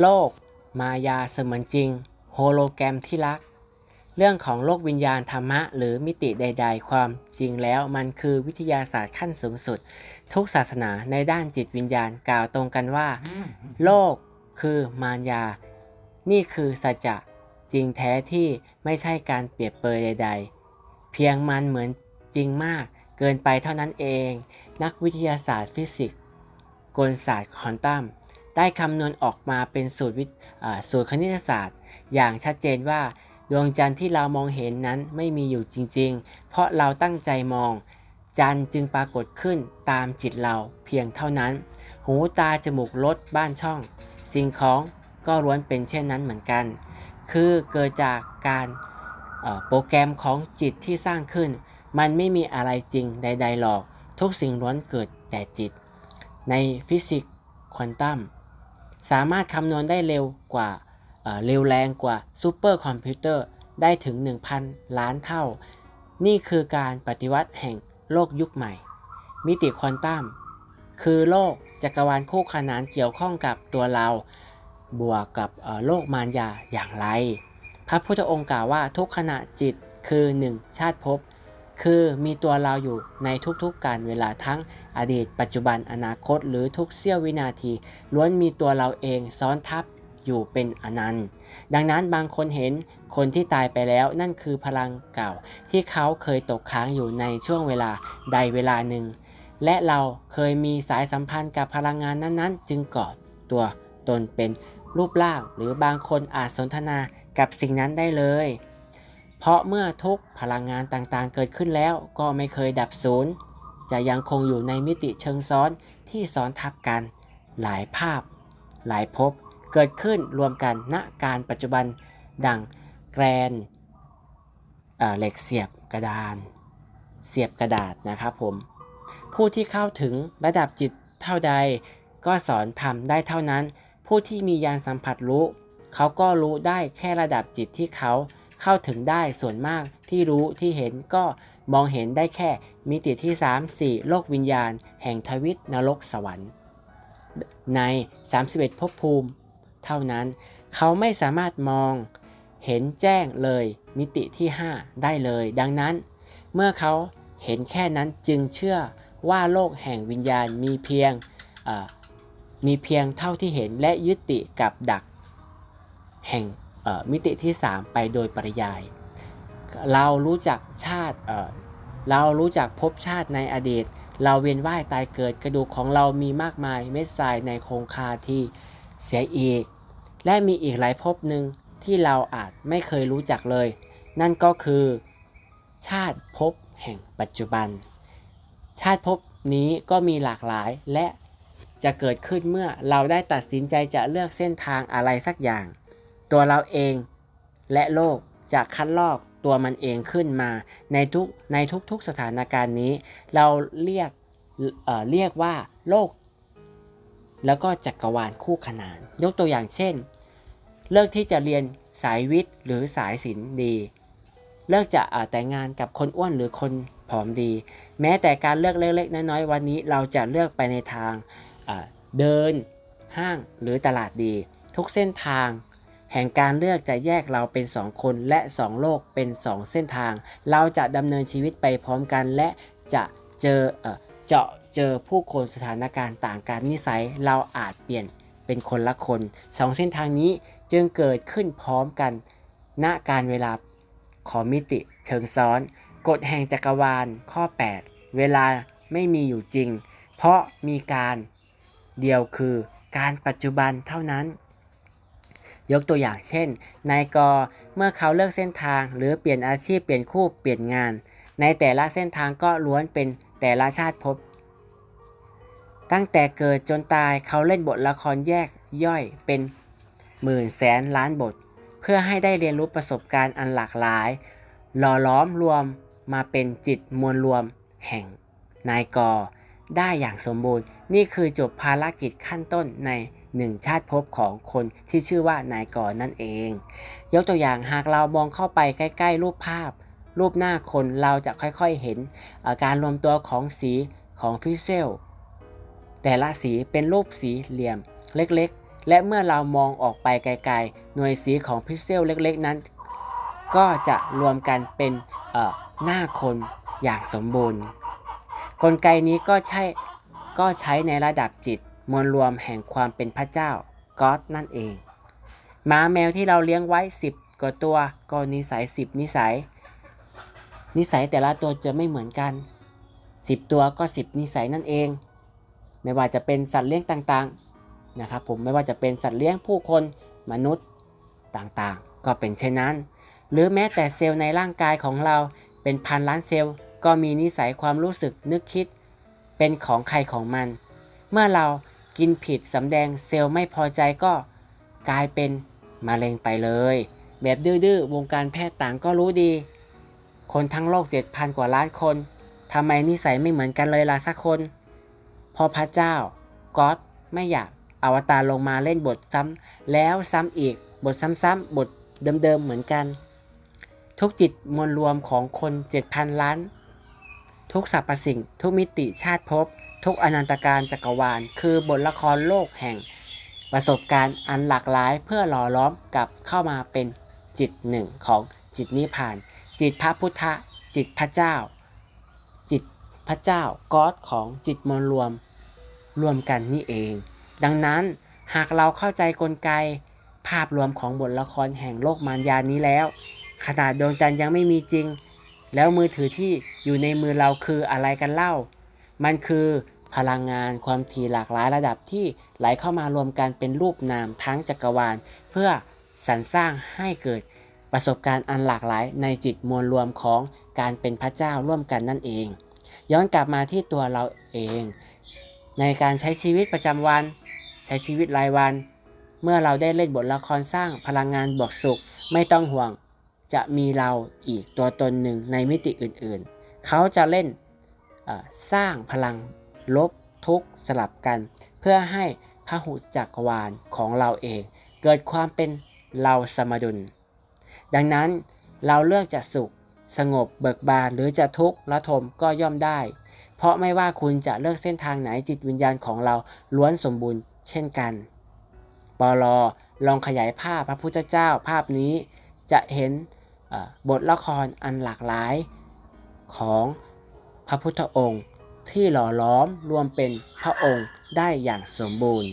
โลก มายาเสมือนจริง โฮโลแกรมที่รัก เรื่องของโลกวิญญาณธรรมะ หรือมิติใด ๆ ความจริงแล้วมันคือวิทยาศาสตร์ขั้นสูงสุด ทุกศาสนาในด้านจิตวิญญาณกล่าวตรงกันว่า โลกคือมารยา นี่คือสัจจะจริงแท้ที่ไม่ใช่การเปรียบเปยใด ๆ เพียงมันเหมือนจริงมากเกินไปเท่านั้นเอง นักวิทยาศาสตร์ฟิสิกส์กลศาสตร์ควอนตัม ได้คำนวณออกมาเป็นสูตรวิสูตรคณิตศาสตร์ อย่างชัดเจนว่าดวงจันทร์ที่เรามองเห็นนั้นไม่มีอยู่จริง ๆ เพราะเราตั้งใจมอง จันทร์จึงปรากฏขึ้นตามจิตเราเพียงเท่านั้น หูตาจมูกรสบ้านช่อง สิ่งของก็ล้วนเป็นเช่นนั้นเหมือนกัน คือเกิดจากการโปรแกรมของจิตที่สร้างขึ้น มันไม่มีอะไรจริงใด ๆ หรอก ทุกสิ่งล้วนเกิดแต่จิต ในฟิสิกส์ควอนตัม สามารถคำนวณได้เร็วกว่าเอ่อเร็วแรงกว่าซูเปอร์คอมพิวเตอร์ได้ถึง 1,000 ล้านเท่า นี่คือการปฏิวัติแห่งโลกยุคใหม่ มิติควอนตัมคือโลกจักรวาลคู่ขนานเกี่ยวข้องกับตัวเรา บวกกับโลกมารยาอย่างไร พระพุทธองค์กล่าวว่าทุกขณะจิตคือหนึ่งชาติภพ คือมีตัวเราอยู่ในทุกๆการเวลาทั้งอดีต ปัจจุบันอนาคต หรือทุกเสี้ยววินาที ล้วนมีตัวเราเองซ้อนทับอยู่เป็นอนันต์ ดังนั้นบางคนเห็นคนที่ตายไปแล้วนั่นคือพลังเก่า ที่เขาเคยตกค้างอยู่ในช่วงเวลาใดเวลาหนึ่ง และเราเคยมีสายสัมพันธ์กับพลังงานนั้นๆ จึงกอตัวตนเป็นรูปร่าง หรือบางคนอาจสนทนากับสิ่งนั้นได้เลย เพราะเมื่อทุกพลังงานต่างๆ เกิดขึ้นแล้วก็ไม่เคยดับสูญจะยังคงอยู่ในมิติเชิงซ้อนที่ซ้อนทับกัน หลายภาพ หลายภพเกิดขึ้นรวมกันณการปัจจุบันดังแกรนเเหล็กเสียบกระดาน เสียบกระดาษนะครับผม ผู้ที่เข้าถึงระดับจิตเท่าใด ก็สอนทำได้เท่านั้น ผู้ที่มียานสัมผัสรู้ เขาก็รู้ได้แค่ระดับจิตที่เขา เข้าถึงได้ส่วนมากที่รู้ที่เห็นก็มองเห็นได้แค่มิติที่ 3 4 โลกวิญญาณ แห่งทวิตนรกสวรรค์ ใน 31ภพภูมิ เท่านั้น เขาไม่สามารถมองเห็นแจ้งเลยมิติที่ 5 ได้เลย ดังนั้น เมื่อเขาเห็นแค่นั้นจึงเชื่อว่าโลกแห่งวิญญาณมีเพียงมีเพียงเท่าที่เห็นและยึดติกับดัก แห่ง มิติที่ 3 ไปโดยปริยาย เรารู้จักชาติเรารู้จักภพชาติในอดีต เราเวียนว่ายตายเกิดกระดูกของเรามีมากมายเม็ดทรายในโครงคาที่เสียอีก และมีอีกหลายภพหนึ่งที่เราอาจไม่เคยรู้จักเลย นั่นก็คือ ชาติภพแห่งปัจจุบัน ชาติภพนี้ก็มีหลากหลายและจะเกิดขึ้นเมื่อเราได้ตัดสินใจจะเลือกเส้นทางอะไรสักอย่าง ตัวเราเองและโลกจะคัดลอกตัวมันเองขึ้นมา ในทุกในทุกๆสถานการณ์นี้ เราเรียกเเรียกว่าโลก แล้วก็จักรวาลคู่ขนาน ยกตัวอย่างเช่น เลือกที่จะเรียนสายวิทย์หรือสายศิลป์ดี เลือกจะแต่งงานกับคนอ้วนหรือคนผอมดี แม้แต่การเลือกเล็กๆน้อยๆวันนี้เราจะเลือกไปในทางเดินห้างหรือตลาดดี ทุกเส้นทาง แห่งการเลือกจะแยกเราเป็น2คนและ2โลกเป็น2เส้นทาง เราจะดำเนินชีวิตไปพร้อมกันและจะเจอเออเจาะเจอผู้คนสถานการณ์ต่างกันนิสัยเราอาจเปลี่ยนเป็นคนละคนสองเส้นทางนี้จึงเกิดขึ้นพร้อมกันณการเวลาของมิติเชิงซ้อน กฎแห่งจักรวาลข้อ 8 เวลาไม่มีอยู่จริง เพราะมีการเดียวคือการปัจจุบันเท่านั้น ยกตัวอย่างเช่น นายกเมื่อเขาเลือกเส้นทาง หรือเปลี่ยนอาชีพเปลี่ยนคู่เปลี่ยนงาน ในแต่ละเส้นทางก็ล้วนเป็นแต่ละชาติภพตั้งแต่เกิดจนตายเขาเล่นบทละครแยกย่อยเป็นหมื่นแสนล้านบท เพื่อให้ได้เรียนรู้ประสบการณ์อันหลากหลาย หล่อล้อมรวมมาเป็นจิตมวลรวมแห่งนายกได้อย่างสมบูรณ์ นี่คือจบภารกิจขั้นต้นใน หนึ่งชาติภพของคนที่ชื่อว่านายกนั่นเอง ยกตัวอย่างหากเรามองเข้าไปใกล้ ๆ รูปภาพ รูปหน้าคนเราจะค่อยๆเห็นการรวมตัวของสีของพิเซลแต่ละสีเป็นรูปสีเหลี่ยมเล็กๆ และเมื่อเรามองออกไปไกลๆ หน่วยสีของพิกเซลเล็กๆนั้น ก็จะรวมกันเป็นหน้าคนอย่างสมบูรณ์ กลไกนี้ก็ใช้ก็ใช้ในระดับจิต มวลรวมแห่งความเป็นพระเจ้าก็อดนั่นเองหมาแมวที่เราเลี้ยงไว้ 10กว่าตัวก็นิสัย 10 นิสัย นิสัยแต่ละตัวจะไม่เหมือนกัน 10 ตัวก็ 10 นิสัยนั่นเอง ไม่ว่าจะเป็นสัตว์เลี้ยงต่างๆนะครับผมไม่ว่าจะเป็นสัตว์เลี้ยงผู้คนมนุษย์ต่างๆ ก็เป็นเช่นนั้น หรือแม้แต่เซลล์ในร่างกายของเราเป็นพันล้านเซลล์ ก็มีนิสัยความรู้สึกนึกคิด เป็นของใครของมัน เมื่อเรา กินผิดสำแดงเซลล์ไม่พอใจก็กลายเป็นมะเร็งไปเลย แบบดื้อๆวงการแพทย์ต่างก็รู้ดี คนทั้งโลก 7,000 กว่าล้านคนทำไมนิสัยไม่เหมือนกันเลยล่ะสักคน พอพระเจ้าก็อดไม่อยากอวตารลงมาเล่นบทซ้ำแล้วซ้ำอีกบทซ้ำๆบทเดิมๆเหมือนกัน ทุกจิตมวลรวมของคน 7,000 ล้าน ทุกสรรพสิ่ง ทุกมิติชาติภพ ทุกอนันตการจักรวาล คือบทละครโลกแห่ง ประสบการณ์อันหลากหลายเพื่อหล่อล้อมกลับเข้ามาเป็นจิตหนึ่งของจิตนิพพาน จิตพระพุทธจิตพระเจ้า จิตพระเจ้าก็อดของจิตมวลรวมรวมกันนี่เอง ดังนั้นหากเราเข้าใจกลไกภาพรวมของบทละครแห่งโลกมารยานี้แล้ว ขนาดดวงจันทร์ยังไม่มีจริง แล้วมือถือที่อยู่ในมือเราคืออะไรกันเล่า มันคือ พลังงานความถี่หลากหลายระดับที่ไหลเข้ามารวมกันเป็นรูปนามทั้งจักรวาล เพื่อสรรสร้างให้เกิดประสบการณ์อันหลากหลายในจิตมวลรวมของการเป็นพระเจ้าร่วมกันนั่นเอง ย้อนกลับมาที่ตัวเราเอง ในการใช้ชีวิตประจำวัน ใช้ชีวิตรายวัน เมื่อเราได้เล่นบทละครสร้างพลังงานบวกสุขไม่ต้องห่วง จะมีเราอีกตัวตนหนึ่งในมิติอื่นๆ เขาจะเล่นสร้างพลัง ลบทุกสลับกัน เพื่อให้พหุจักรวาลของเราเอง เกิดความเป็นเราสมดุล ดังนั้นเราเลือกจะสุข สงบเบิกบานหรือจะทุกข์ละทมก็ย่อมได้ เพราะไม่ว่าคุณจะเลือกเส้นทางไหนจิตวิญญาณของเราล้วนสมบูรณ์ เช่นกันปลอลองขยายภาพพระพุทธเจ้าภาพนี้จะเห็นบทละครอันหลากหลายของพระพุทธองค์ ที่หล่อล้อมรวมเป็นพระองค์ได้อย่างสมบูรณ์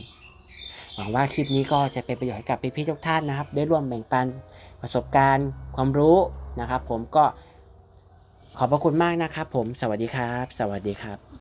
หวังว่าคลิปนี้ก็จะเป็นประโยชน์ให้กับพี่ๆทุกท่านนะครับ ได้ร่วมแบ่งปันประสบการณ์ ความรู้นะครับ ผมก็ขอบพระคุณมากนะครับ ผมสวัสดีครับ สวัสดีครับ